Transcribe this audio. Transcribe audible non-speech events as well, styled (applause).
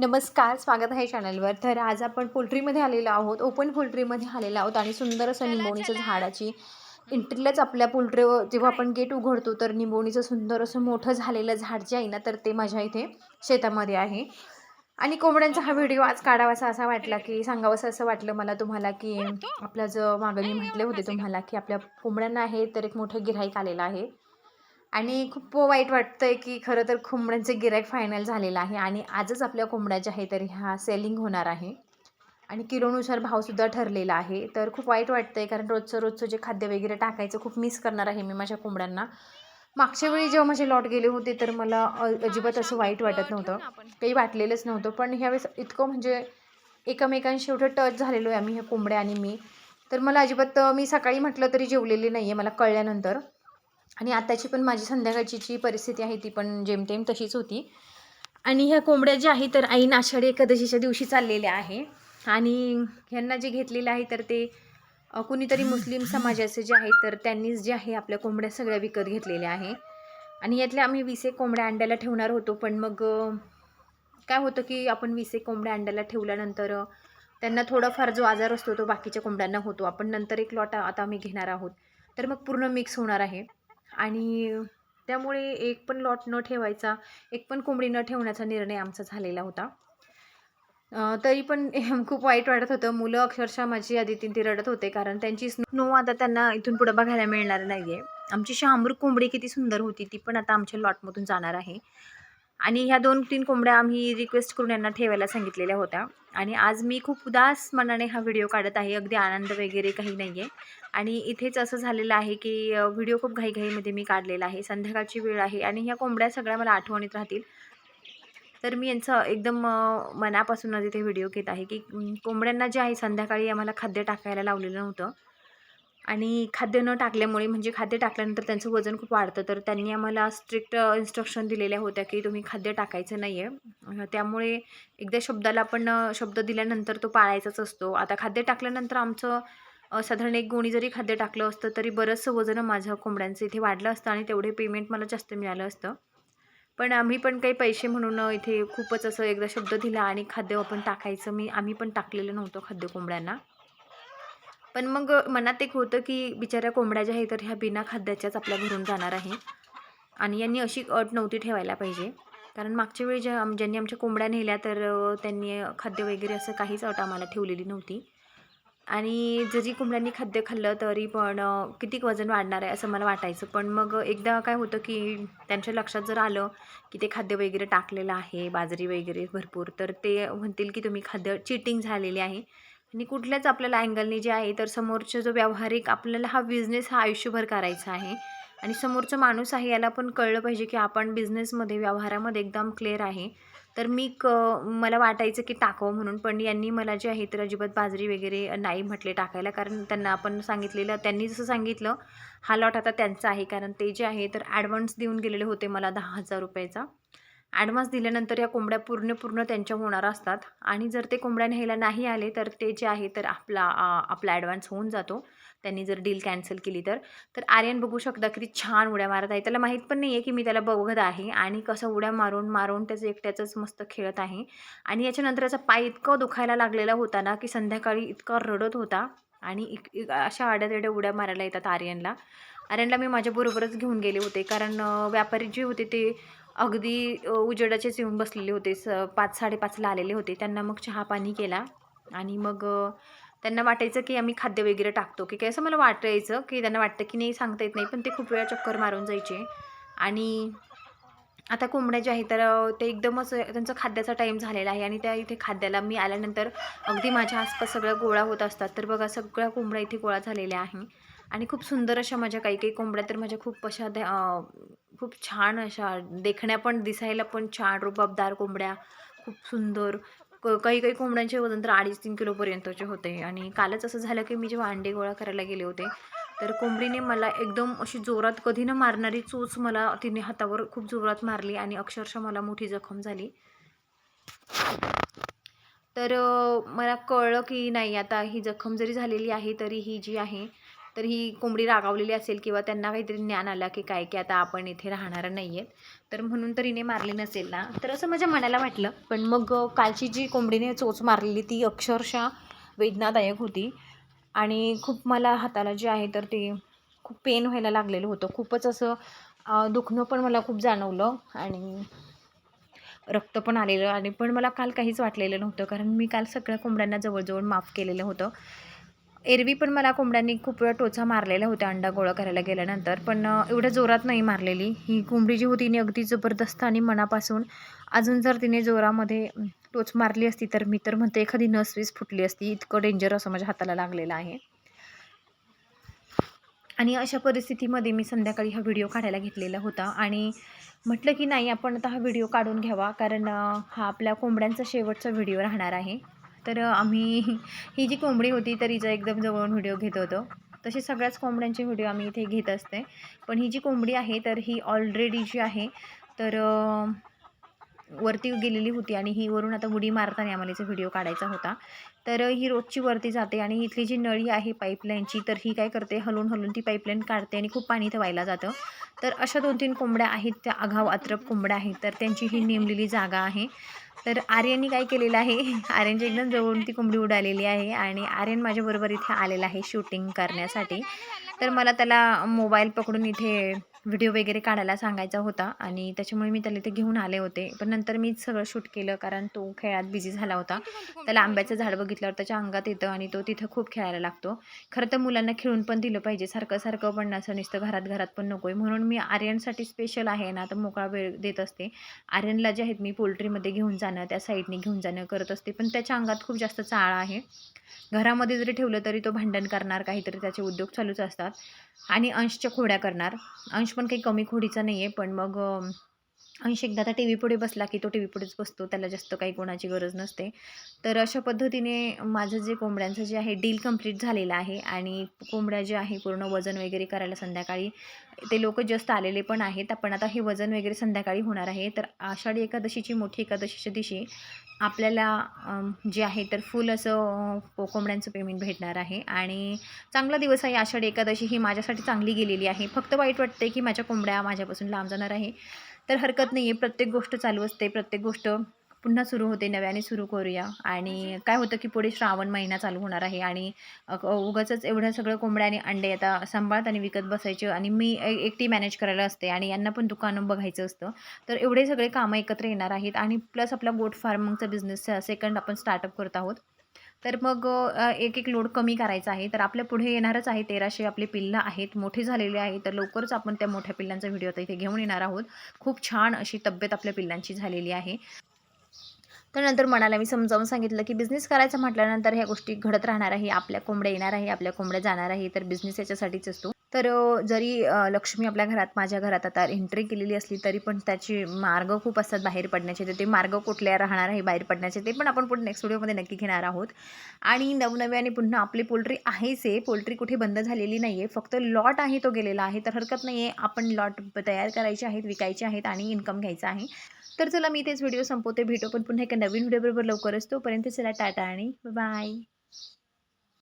नमस्कार स्वागत आहे चॅनलवर. तर आज आपण पोल्ट्रीमध्ये आलेलो आहोत ओपन पोल्ट्रीमध्ये आलेलो आहोत आणि सुंदर असं निंबोणीचं झाडाची एंट्रीलाच आपल्या पोल्ट्रीवर जेव्हा आपण गेट उघडतो तर निंबोणीचं सुंदर असं मोठं झालेलं झाड जे आहे ना तर ते माझ्या इथे शेतामध्ये आहे. आणि कोंबड्यांचा हा व्हिडिओ आज काढावासा असा वाटला की सांगावंसं असं वाटलं मला तुम्हाला की आपलं जो मागं मी म्हटले होते तुम्हाला की आपल्या कोंबड्यांना आहे तर एक मोठं गिऱ्हाईक आलेलं आहे. आणि खूप वाईट वाटतं आहे की खरं तर कोंबड्यांचे गिरायक फायनल झालेलं आहे आणि आजच आपल्या कोंबड्या ज्या आहे तर ह्या सेलिंग होणार आहे. आणि किलोनुसार भावसुद्धा ठरलेला आहे. तर खूप वाईट वाटतं आहे कारण रोजचं रोजचं जे खाद्य वगैरे टाकायचं खूप मिस करणार आहे मी माझ्या कोंबड्यांना. मागच्या वेळी जेव्हा माझे लॉट गेले होते तर मला अजिबात असं वाईट वाटत नव्हतं. काही वाटलेलंच नव्हतं. पण ह्यावेळेस इतकं म्हणजे एकमेकांशी एवढं टच झालेलो आहे आम्ही ह्या कोंबड्या आणि मी. तर मला अजिबात मी सकाळी म्हटलं तरी जेवलेली नाही आहे मला कळल्यानंतर. आणि आताची पण माझी संध्याकाळची जी परिस्थिती आहे ती पण जेमतेम तशीच होती. आणि ह्या कोंबड्या ज्या आहे तर ऐन आषाढी एकादशीच्या दिवशी चाललेल्या आहे. आणि ह्यांना जे घेतलेलं आहे तर ते कुणीतरी मुस्लिम समाजाचे जे आहे तर त्यांनीच जे आहे आपल्या कोंबड्या सगळ्या विकत घेतलेल्या आहे. आणि यातल्या आम्ही वीस एक कोंबड्या अंड्याला ठेवणार होतो पण मग काय होतं की आपण वीस एक कोंबड्या अंड्याला ठेवल्यानंतर त्यांना थोडाफार जो आजार असतो तो बाकीच्या कोंबड्यांना होतो. आपण नंतर एक लॉट आता आम्ही घेणार आहोत. तर मग पूर्ण मिक्स होणार आहे. आणि त्यामुळे एक पण लॉट न ठेवायचा एक पण कोंबडी न ठेवण्याचा निर्णय आमचा झालेला होता. तरी पण (laughs) खूप वाईट वाटत होतं. मुलं अक्षरशः माझी आदितीन ती रडत होते कारण त्यांची स्नो आता त्यांना इथून पुढं बघायला मिळणार नाही आहे आमची शहामृग कोंबडी किती सुंदर होती ती पण आता आमच्या लॉटमधून जाणार आहे. आणि ह्या दोन तीन कोंबड्या आम्ही रिक्वेस्ट करून यांना ठेवायला सांगितलेल्या होत्या. आणि आज मी खूप उदास मनाने हा व्हिडिओ काढत आहे. अगदी आनंद वगैरे काही नाही आहे आणि इथेच असं झालेलं आहे की व्हिडिओ खूप घाईघाईमध्ये मी काढलेला आहे. संध्याकाळची वेळ आहे आणि ह्या कोंबड्या सगळ्या मला आठवणीत राहतील. तर मी यांचं एकदम मनापासूनच इथे व्हिडिओ घेत आहे की कोंबड्यांना जे आहे संध्याकाळी आम्हाला खाद्य टाकायला लावलेलं नव्हतं. आणि खाद्य न टाकल्यामुळे म्हणजे खाद्य टाकल्यानंतर त्यांचं वजन खूप वाढतं. तर त्यांनी आम्हाला स्ट्रिक्ट इन्स्ट्रक्शन दिलेल्या होत्या की तुम्ही खाद्य टाकायचं नाही आहे त्यामुळे एकदा शब्दाला आपण शब्द दिल्यानंतर तो पाळायचाच असतो. आता खाद्य टाकल्यानंतर आमचं साधारण एक गोणी जरी खाद्य टाकलं असतं तरी बरंचसं वजन माझं कोंबड्यांचं इथे वाढलं असतं आणि तेवढे पेमेंट मला जास्त मिळालं असतं. पण आम्ही पण काही पैसे म्हणून इथे खूपच असं एकदा शब्द दिला आणि खाद्य आपण टाकायचं मी आम्ही पण टाकलेलं नव्हतं खाद्य कोंबड्यांना. पण मग मनात एक होतं की बिचाऱ्या कोंबड्या ज्या आहेत तर ह्या बिना खाद्याच्याच आपल्या घरून जाणार आहे. आणि यांनी अशी अट नव्हती ठेवायला पाहिजे. कारण मागच्या वेळी ज्या ज्यांनी आमच्या कोंबड्या नेल्या तर त्यांनी खाद्य वगैरे असं काहीच अट आम्हाला ठेवलेली नव्हती. आणि जरी कोंबड्यांनी खाद्य खाल्लं तरी पण किती वजन वाढणार आहे असं मला वाटायचं. पण मग एकदा काय होतं की त्यांच्या लक्षात जर आलं की ते खाद्य वगैरे टाकलेलं आहे बाजरी वगैरे भरपूर तर ते म्हणतील की तुम्ही खाद्य चिटिंग झालेली आहे. आणि कुठल्याच आपल्याला अँगलने जे आहे तर समोरचा जो व्यावहारिक आपल्याला हा बिझनेस हा आयुष्यभर करायचा आहे. आणि समोरचा माणूस आहे याला पण कळलं पाहिजे की आपण बिझनेसमध्ये व्यवहारामध्ये एकदम क्लिअर आहे. तर मी क मला वाटायचं की टाकावं म्हणून पण यांनी मला जे आहे तर अजिबात बाजरी वगैरे नाही म्हटले टाकायला. कारण त्यांना आपण सांगितलेलं त्यांनी जसं सांगितलं हा लॉट आता त्यांचा आहे. कारण ते जे आहे तर ॲडव्हान्स देऊन गेलेले होते मला दहा हजार रुपयाचा. ॲडव्हान्स दिल्यानंतर या कोंबड्या पूर्ण पूर्ण त्यांच्या होणार असतात. आणि जर ते कोंबड्या न्यायला नाही आले तर ते जे आहे तर आपला आपला ॲडव्हान्स होऊन जातो. त्यांनी जर डील कॅन्सल केली तर. तर आर्यन बघू शकता किती छान उड्या मारत आहे. त्याला माहीत पण नाही आहे की मी त्याला बघत आहे आणि कसं उड्या मारून मारून त्याचं एकट्याचंच मस्त खेळत आहे. आणि याच्यानंतर त्याचा पाय इतकं दुखायला लागलेला होता ना की संध्याकाळी इतका रडत होता. आणि इक अशा आड्यातेड्या उड्या मारायला येतात आर्यनला. आर्यनला मी माझ्याबरोबरच घेऊन गेले होते. कारण व्यापारी जे होते ते अगदी उजेडाचेच येऊन बसलेले होते. स पाच साडेपाचला आलेले होते. त्यांना मग चहा पाणी केला आणि मग त्यांना वाटायचं की आम्ही खाद्य वगैरे टाकतो. की काय असं मला वाटायचं की त्यांना वाटतं की नाही सांगता येत नाही. पण ते खूप वेळा चक्कर मारून जायचे. आणि आता कोंबड्या ज्या आहेत तर ते एकदमच त्यांचा खाद्याचा टाईम झालेला आहे. आणि त्या इथे खाद्याला मी आल्यानंतर अगदी माझ्या आसपास सगळ्या गोळा होत असतात. तर बघा सगळ्या कोंबड्या इथे गोळा झालेल्या आहे. आणि खूप सुंदर अशा माझ्या काही काही कोंबड्या तर माझ्या खूप अशा त्या, खूप छान अशा देखण्या पण दिसायला पण छान रुबाबदार कोंबड्या खूप सुंदर. क काही काही कोंबड्यांचे वजन तर अडीच तीन किलोपर्यंतचे होते. आणि कालच असं झालं की मी जेव्हा अंडे गोळा करायला गेले होते तर कोंबडीने मला एकदम अशी जोरात कधी न मारणारी चोच मला तिने हातावर खूप जोरात मारली आणि अक्षरशः मला मोठी जखम झाली. तर मला कळलं की नाही आता ही जखम जरी झालेली आहे तरी ही जी आहे तर ही कोंबडी रागावलेली असेल किंवा त्यांना काहीतरी ज्ञान आलं की काय की आता आपण इथे राहणार नाही आहेत तर म्हणून तर हिने मारली नसेल ना. तर असं माझ्या मनाला वाटलं. पण मग कालची जी कोंबडीने चोच मारलेली ती अक्षरशः वेदनादायक होती. आणि खूप मला हाताला जे आहे तर ते खूप पेन व्हायला लागलेलं होतं. खूपच असं दुखणं पण मला खूप जाणवलं. आणि रक्त पण आलेलं. आणि पण मला काल काहीच वाटलेलं नव्हतं. कारण मी काल सगळ्या कोंबड्यांना जवळजवळ माफ केलेलं होतं. एरवी पण मला कोंबड्यांनी खूप वेळा टोचा मारलेल्या होत्या अंडा गोळा करायला गेल्यानंतर. पण एवढ्या जोरात नाही मारलेली. ही कोंबडी जी होती ती अगदी जबरदस्त आणि मनापासून अजून जर तिने जोरामध्ये टोच मारली असती तर मी तर म्हणते एखादी नसवीस फुटली असती. इतकं डेंजर असं माझ्या हाताला लागलेलं आहे. आणि अशा परिस्थितीमध्ये मी संध्याकाळी हा व्हिडिओ काढायला घेतलेला होता. आणि म्हटलं की नाही आपण आता हा व्हिडिओ काढून घ्यावा कारण हा आपल्या कोंबड्यांचा शेवटचा व्हिडिओ राहणार आहे. तर आम्ही (laughs) ही जी कोंबडी होती तर हिचा एकदम जवळून व्हिडिओ घेत होतो. तसे सगळ्याच कोंबड्यांचे व्हिडिओ आम्ही इथे घेत असते. पण ही जी कोंबडी आहे तर ही ऑलरेडी जी आहे तर वरती गेलेली होती आणि ही वरून आता उडी मारताना आम्हाला हिचा व्हिडिओ काढायचा होता. तर ही रोजची वरती जाते आणि इथली जी नळी आहे पाईपलाईनची तर ही काय करते हलून हलून ती पाईपलाईन काढते आणि खूप पाणी इथं व्हायला जातं. तर अशा दोन तीन कोंबड्या आहेत त्या अघाव अत्रप कोंबड्या आहेत तर त्यांची ही नेमलेली जागा आहे. तर आर्यननी काय केलेलं आहे आर्यनच्या एकदम जवळून ती कोंबडी उडालेली आहे आणि आर्यन माझ्याबरोबर इथे आलेला आहे शूटिंग करण्यासाठी. तर मला त्याला मोबाईल पकडून इथे व्हिडिओ वगैरे काढायला सांगायचा होता आणि त्याच्यामुळे मी त्याला इथे घेऊन आले होते. पण नंतर मीच सगळं शूट केलं कारण तो खेळात बिझी झाला होता. त्याला आंब्याचं झाड बघितल्यावर त्याच्या अंगात येतं आणि तो तिथं खूप खेळायला लागतो. खरं तर मुलांना खेळून पण दिलं पाहिजे. सारखं सारखं पण असं नुसतं घरात घरात पण नको आहे म्हणून मी आर्यनसाठी स्पेशल आहे ना तर मोकळा वेळ देत असते. आर्यनला जे आहेत मी पोल्ट्रीमध्ये घेऊन जाणं त्या साईडने घेऊन जाणं करत असते. पण त्याच्या अंगात खूप जास्त चाळा आहे. घरामध्ये जरी ठेवलं तरी तो भांडण करणार काहीतरी त्याचे उद्योग चालूच असतात. आणि अंशच्या खोड्या करणार. अंश पण काही कमी खोडीचा नाही आहे पण मग आणि एकदा आता टी व्ही पुढे बसला की तो टी व्ही पुढेच बसतो त्याला जास्त काही कोणाची गरज नसते. तर अशा पद्धतीने माझं जे कोंबड्यांचं जे आहे डील कंप्लीट झालेलं आहे आणि कोंबड्या जे आहे पूर्ण वजन वगैरे करायला संध्याकाळी ते लोक जस्ट आलेले पण आहेत. पण आता हे वजन वगैरे संध्याकाळी होणार आहे. तर आषाढी एकादशीची मोठी एकादशीच्या दिवशी आपल्याला जे आहे तर फुल असं कोंबड्यांचं पेमेंट भेटणार आहे. आणि चांगला दिवस आहे आषाढी एकादशी ही माझ्यासाठी चांगली गेलेली आहे. फक्त वाईट वाटते की माझ्या कोंबड्या माझ्यापासून लांब जाणार आहे. तर हरकत नाही आहे प्रत्येक गोष्ट चालू असते. प्रत्येक गोष्ट पुन्हा सुरू होते. नव्याने सुरू करूया. आणि काय होतं की पुढे श्रावण महिना चालू होणार आहे. आणि उगाच एवढं सगळं कोंबड्या आणि अंडे आता सांभाळत आणि विकत बसायचे आणि मी एकटी मॅनेज करायला असते आणि यांना पण दुकानं बघायचं असतं. तर एवढे सगळे कामं एकत्र येणार आहेत. आणि प्लस आपला गोट फार्मिंगचा बिझनेस सेकंड आपण स्टार्टअप करत आहोत. तर मग एक एक लोड कमी करायचा आहे. तर आपल्या पुढे येणारच आहे तेराशे आपले पिल्लं आहेत मोठे झालेले आहेत. तर लवकरच आपण त्या मोठ्या पिल्लांचा व्हिडिओ आता इथे घेऊन येणार आहोत. खूप छान अशी तब्येत आपल्या पिल्लांची झालेली आहे. तर नंतर मनाला मी समजावून सांगितलं की बिझनेस करायचं म्हटल्यानंतर ह्या गोष्टी घडत राहणार आहे. आपल्या कोंबड्या येणार आहे आपल्या कोंबड्या जाणार आहे. तर बिझनेस याच्यासाठीच असतो. तर जरी लक्ष्मी आपल्या घरात माझ्या घरात आता एंट्री केलेली असली तरी पण त्याचे मार्ग खूप असतात बाहेर पडण्याचे. तर ते मार्ग कुठल्या राहणार आहे बाहेर पडण्याचे ते पण आपण पुढे नेक्स्ट व्हिडिओमध्ये नक्की घेणार आहोत. आणि नवनव्याने पुन्हा आपली पोल्ट्री आहेच आहे. पोल्ट्री कुठे बंद झालेली नाही आहे फक्त लॉट आहे तो गेलेला आहे. तर हरकत नाही आहे आपण लॉट तयार करायचे आहेत विकायचे आहेत आणि इन्कम घ्यायचा आहे. तर चला मी तेच व्हिडिओ संपवते. भेटू पण पुन्हा एका नवीन व्हिडिओ बरोबर लवकरच. तोपर्यंत चला टाटा आणि बाय